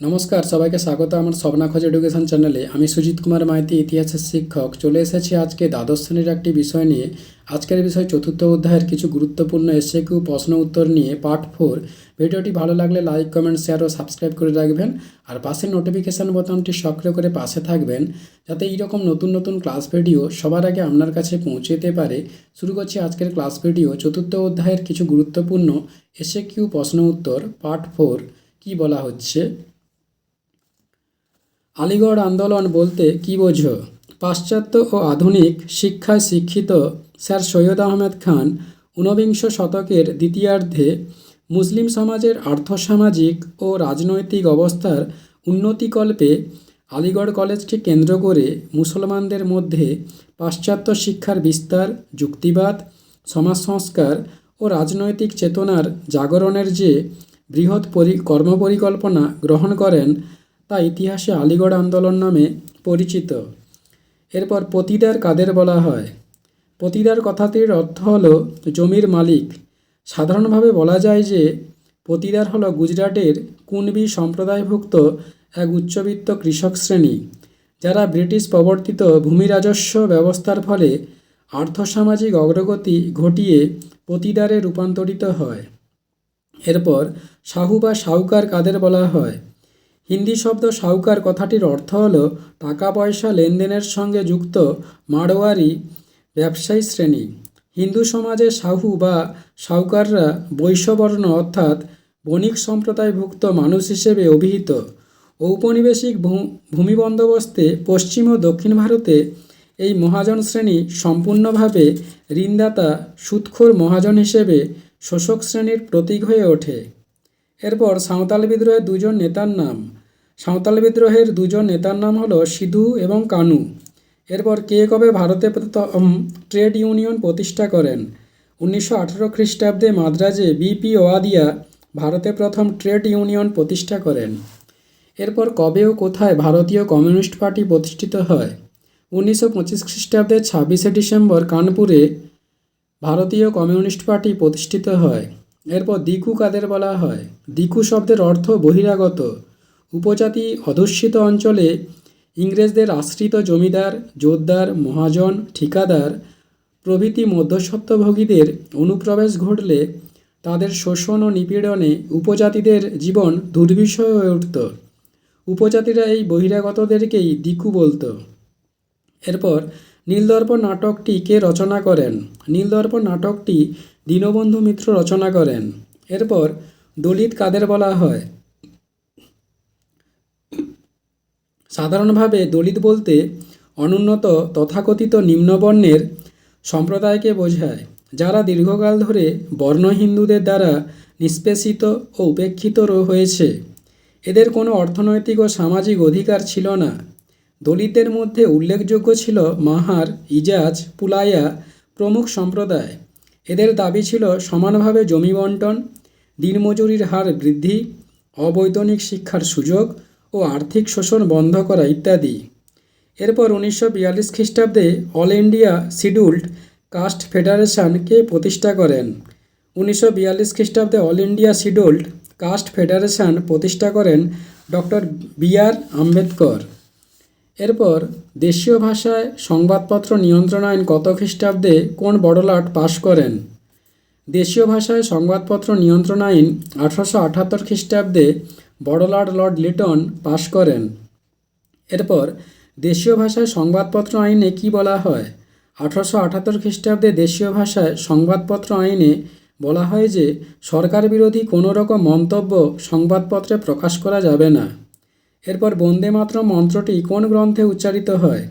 নমস্কার, সবাইকে স্বাগত আমার স্বপ্না খোঁজ এডুকেশন চ্যানেলে। আমি সুজিত কুমার মাইতি, ইতিহাসের শিক্ষক। চলে এসেছি আজকে দ্বাদশ শ্রেণির একটি বিষয় নিয়ে। আজকের বিষয় চতুর্থ অধ্যায়ের কিছু গুরুত্বপূর্ণ এসে কিউ প্রশ্ন উত্তর নিয়ে পার্ট ফোর ভিডিওটি ভালো লাগলে লাইক কমেন্ট শেয়ার ও সাবস্ক্রাইব করে রাখবেন। আর পাশে নোটিফিকেশান বোতামটি সক্রিয় করে পাশে থাকবেন, যাতে এইরকম নতুন নতুন ক্লাস ভিডিও সবার আগে আপনার কাছে পৌঁছেতে পারে। শুরু করছি আজকের ক্লাস ভিডিও চতুর্থ অধ্যায়ের কিছু গুরুত্বপূর্ণ এসে কিউ প্রশ্ন উত্তর পার্ট ফোর কী বলা হচ্ছে? আলিগড় আন্দোলন বলতে কী বোঝো? পাশ্চাত্য ও আধুনিক শিক্ষায় শিক্ষিত স্যার সৈয়দ আহমেদ খান ঊনবিংশ শতকের দ্বিতীয়ার্ধে মুসলিম সমাজের আর্থসামাজিক ও রাজনৈতিক অবস্থার উন্নতিকল্পে আলিগড় কলেজকে কেন্দ্র করে মুসলমানদের মধ্যে পাশ্চাত্য শিক্ষার বিস্তার, যুক্তিবাদ, সমাজ সংস্কার ও রাজনৈতিক চেতনার জাগরণের যে বৃহৎ পরি, কর্মপরিকল্পনা গ্রহণ করেন তা ইতিহাসে আলিগড় আন্দোলন নামে পরিচিত। এরপর পতিদার কাদের বলা হয়? পতিদার কথাটির অর্থ হল জমির মালিক। সাধারণভাবে বলা যায় যে পতিদার হল গুজরাটের কুনবি সম্প্রদায়ভুক্ত এক উচ্চবিত্ত কৃষক শ্রেণি, যারা ব্রিটিশ প্রবর্তিত ভূমি রাজস্ব ব্যবস্থার ফলে আর্থসামাজিক অগ্রগতি ঘটিয়ে পতিদারে রূপান্তরিত হয়। এরপর সাহু বা সাহুকার কাদের বলা হয়? হিন্দি শব্দ সাউকার কথাটির অর্থ হল টাকা পয়সা লেনদেনের সঙ্গে যুক্ত মাড়োয়ারি ব্যবসায়ী শ্রেণি। হিন্দু সমাজে সাহু বা সাউকাররা বৈশ্যবর্ণ অর্থাৎ বণিক সম্প্রদায়ভুক্ত মানুষ হিসেবে অভিহিত। ঔপনিবেশিক ভূমি বন্দোবস্তে পশ্চিম ও দক্ষিণ ভারতে এই মহাজন শ্রেণি সম্পূর্ণভাবে ঋণদাতা, সুৎখোর মহাজন হিসেবে শোষক শ্রেণির প্রতীক হয়ে ওঠে। এরপর সাঁওতাল বিদ্রোহের দুজন নেতার নাম সাঁওতাল বিদ্রোহের দুজন নেতার নাম হলো সিধু এবং কানু। এরপর কে কবে ভারতে প্রথম ট্রেড ইউনিয়ন প্রতিষ্ঠা করেন? উনিশশো আঠেরো খ্রিস্টাব্দে মাদ্রাজে বিপি ওয়াদিয়া ভারতে প্রথম ট্রেড ইউনিয়ন প্রতিষ্ঠা করেন। এরপর কবে ও কোথায় ভারতীয় কমিউনিস্ট পার্টি প্রতিষ্ঠিত হয়? উনিশশো পঁচিশ খ্রিস্টাব্দে ছাব্বিশে ডিসেম্বর কানপুরে ভারতীয় কমিউনিস্ট পার্টি প্রতিষ্ঠিত হয়। এরপর দিকু কাদের বলা হয়? দিকু শব্দের অর্থ বহিরাগত। উপজাতি অধ্যুষিত অঞ্চলে ইংরেজদের আশ্রিত জমিদার জোরদার মহাজন, ঠিকাদার প্রভৃতি মধ্যস্বত্বভোগীদের অনুপ্রবেশ ঘটলে তাদের শোষণ ও নিপীড়নে উপজাতিদের জীবন দুর্বিষয় হয়ে উঠত। উপজাতিরা এই বহিরাগতদেরকেই দিকু বলতো। এরপর নীলদর্পণ নাটকটি কে রচনা করেন? নীলদর্পণ নাটকটি দীনবন্ধু মিত্র রচনা করেন। এরপর দলিত কাদের বলা হয়? সাধারণভাবে দলিত বলতে অনুন্নত তথাকথিত নিম্নবর্ণের সম্প্রদায়কে বোঝায়, যারা দীর্ঘকাল ধরে বর্ণ হিন্দুদের দ্বারা নিষ্পেষিত ও উপেক্ষিত হয়েছে। এদের কোনো অর্থনৈতিক ও সামাজিক অধিকার ছিল না। দলিতদের মধ্যে উল্লেখযোগ্য ছিল মাহার, ইজাজ পুলাইয়া প্রমুখ সম্প্রদায়। এদের দাবি ছিল সমানভাবে জমি বন্টন, দিনমজুরির হার বৃদ্ধি, অবৈতনিক শিক্ষার সুযোগ ও আর্থিক শোষণ বন্ধ করা ইত্যাদি। এরপর উনিশশো বিয়াল্লিশ খ্রিস্টাব্দে অল ইন্ডিয়া শিডিউল্ড কাস্ট ফেডারেশনকে প্রতিষ্ঠা করেন। উনিশশো বিয়াল্লিশ খ্রিস্টাব্দে all India scheduled caste federation প্রতিষ্ঠা করেন ডক্টর বি আর আম্বেদকর। এরপর দেশীয় ভাষায় সংবাদপত্র নিয়ন্ত্রণ আইন কত খ্রিস্টাব্দে কোন বড়লাট পাশ করেন? দেশীয় ভাষায় সংবাদপত্র নিয়ন্ত্রণ আইন আঠারোশো আঠাত্তর খ্রিস্টাব্দে বড়লাট লর্ড লিটন পাশ করেন। এরপর দেশীয় ভাষায় সংবাদপত্র আইনে কি বলা হয়? আঠারোশো আঠাত্তর খ্রিস্টাব্দে দেশীয় ভাষায় সংবাদপত্র আইনে বলা হয় যে, সরকার বিরোধী কোনো রকম মন্তব্য সংবাদপত্রে প্রকাশ করা যাবে না। এরপর বন্দে মাতরম মন্ত্রটি কোন গ্রন্থে উচ্চারিত হয়?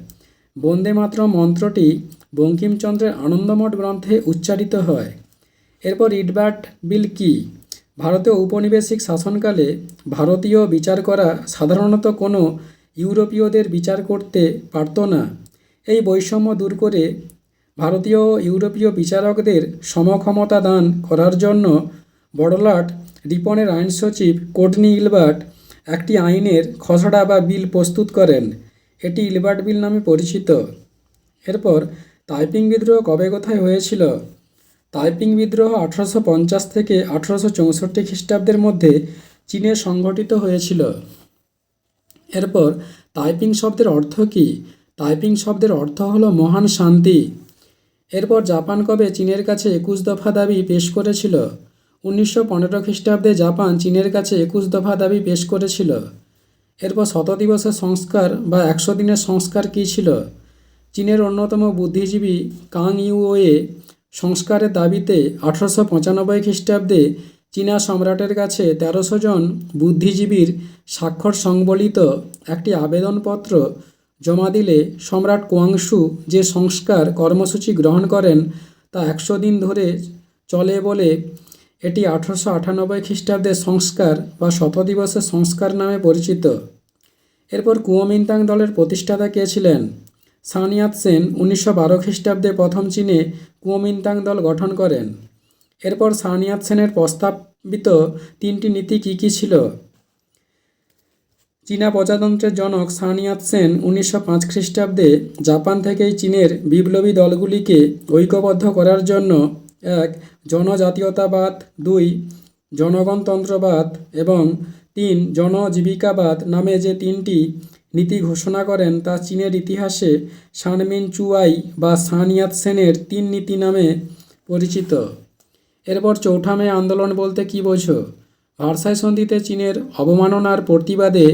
বন্দে মাতরম মন্ত্রটি বঙ্কিমচন্দ্রের আনন্দমঠ গ্রন্থে উচ্চারিত হয়। এরপর ইটবাট বিল কি? ভারতীয় ঔপনিবেশিক শাসনকালে ভারতীয় বিচার করা সাধারণত কোনো ইউরোপীয়দের বিচার করতে পারত না। এই বৈষম্য দূর করে ভারতীয় ও ইউরোপীয় বিচারকদের সমক্ষমতা দান করার জন্য বড়লাট রিপনের আইন সচিব কোডনি ইলবার্ট একটি আইনের খসড়া বা বিল প্রস্তুত করেন। এটি ইলবার্ট বিল নামে পরিচিত। এরপর তাইপিং বিদ্রোহ কবে কোথায় হয়েছিল? তাইপিং বিদ্রোহ আঠারোশো পঞ্চাশ থেকে আঠারোশো চৌষট্টি খ্রিস্টাব্দের মধ্যে চীনে সংঘটিত হয়েছিল। এরপর তাইপিং শব্দের অর্থ কী? তাইপিং শব্দের অর্থ হলো মহান শান্তি। এরপর জাপান কবে চীনের কাছে একুশ দফা দাবি পেশ করেছিল? উনিশশো পনেরো খ্রিস্টাব্দে জাপান চীনের কাছে একুশ দফা দাবি পেশ করেছিল। এরপর শত দিবসের সংস্কার বা একশো দিনের সংস্কার কী ছিল? চীনের অন্যতম বুদ্ধিজীবী কাং ইউওয়ে সংস্কারের দাবিতে আঠারোশো পঁচানব্বই খ্রিস্টাব্দে চীনা সম্রাটের কাছে তেরোশো জন বুদ্ধিজীবীর স্বাক্ষর সংবলিত একটি আবেদনপত্র জমা দিলে সম্রাট কোয়াংশু যে সংস্কার কর্মসূচি গ্রহণ করেন তা একশো দিন ধরে চলে বলে এটি আঠারোশো আটানব্বই খ্রিস্টাব্দের সংস্কার বা শত দিবসের সংস্কার নামে পরিচিত। এরপর কুয়োমিন্তাং দলের প্রতিষ্ঠাতা কে ছিলেন? সানিয়াত সেন উনিশশো বারো খ্রিস্টাব্দে প্রথম চীনে কুয়োমিন্তাং দল গঠন করেন। এরপর সানিয়াত সেনের প্রস্তাবিত তিনটি নীতি কী কী ছিল? চীনা প্রজাতন্ত্রের জনক সানিয়াত সেন উনিশশো পাঁচ খ্রিস্টাব্দে জাপান থেকেই চীনের বিপ্লবী দলগুলিকে ঐক্যবদ্ধ করার জন্য এক জনজাতীয়তাবাদ, দুই জনগণতন্ত্রবাদ এবং তিন জনজীবিকাবাদ নামে যে তিনটি নীতি ঘোষণা করেন তা চীনের ইতিহাসে সানমিন চুয়াই বা সানিয়াত সেনের তিন নীতি নামে পরিচিত। এরপর চৌঠা মে আন্দোলন বলতে কী বোঝো? ভার্সাই সন্ধিতে চীনের অবমাননার প্রতিবাদে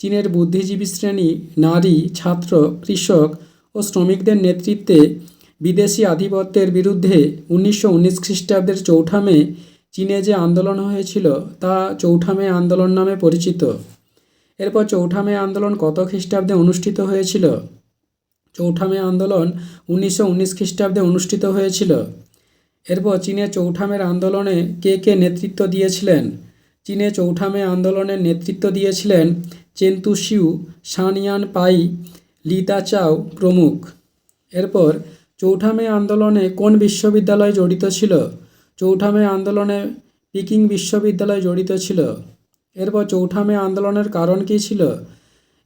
চীনের বুদ্ধিজীবী শ্রেণি, নারী, ছাত্র, কৃষক ও শ্রমিকদের নেতৃত্বে বিদেশি আধিপত্যের বিরুদ্ধে উনিশশো উনিশ খ্রিস্টাব্দের চৌঠা মে চীনে যে আন্দোলন হয়েছিল তা চৌঠা মে আন্দোলন নামে পরিচিত। এরপর চৌঠা মে আন্দোলন কত খ্রিস্টাব্দে অনুষ্ঠিত হয়েছিল? চৌঠা মে আন্দোলন উনিশশো উনিশ খ্রিস্টাব্দে অনুষ্ঠিত হয়েছিল। এরপর চীনে চৌঠামের আন্দোলনে কে কে নেতৃত্ব দিয়েছিলেন? চীনে চৌঠামে আন্দোলনের নেতৃত্ব দিয়েছিলেন চেন্তু শিউ, সানিয়ান পাই, লিতা চাও প্রমুখ। এরপর চৌঠামে আন্দোলনে কোন বিশ্ববিদ্যালয় জড়িত ছিল? চৌঠামে আন্দোলনে পিকিং বিশ্ববিদ্যালয় জড়িত ছিল। এরপর চৌঠামে আন্দোলনের কারণ কী ছিল?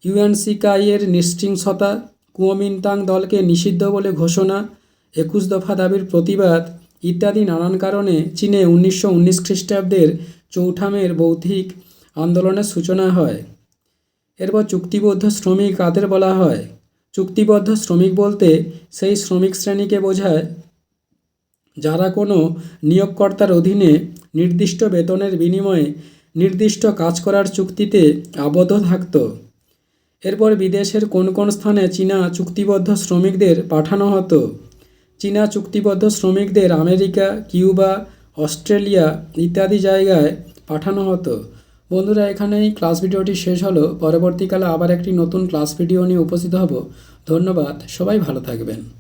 ইউএনসিকাইয়ের নিশ্চিংসতা কুয়োমিন্তাং দলকে নিষিদ্ধ বলে ঘোষণা, একুশ দফা দাবির প্রতিবাদ ইত্যাদি নানান কারণে চীনে উনিশশো উনিশ খ্রিস্টাব্দের চৌঠামের বৌদ্ধিক আন্দোলনের সূচনা হয়। এরপর চুক্তিবদ্ধ শ্রমিক কাদের বলা হয়? চুক্তিবদ্ধ শ্রমিক বলতে সেই শ্রমিক শ্রেণীকে বোঝায় যারা কোনো নিয়োগকর্তার অধীনে নির্দিষ্ট বেতনের বিনিময়ে নির্দিষ্ট কাজ করার চুক্তিতে আবদ্ধ থাকত। এরপর বিদেশের কোন কোন স্থানে চীনা চুক্তিবদ্ধ শ্রমিকদের পাঠানো হতো? চীনা চুক্তিবদ্ধ শ্রমিকদের আমেরিকা, কিউবা, অস্ট্রেলিয়া ইত্যাদি জায়গায় পাঠানো হতো। বন্ধুরা, এখানেই ক্লাস ভিডিওটি শেষ হলো। পরবর্তীকালে আবার একটি নতুন ক্লাস ভিডিও নিয়ে উপস্থিত হব। ধন্যবাদ। সবাই ভালো থাকবেন।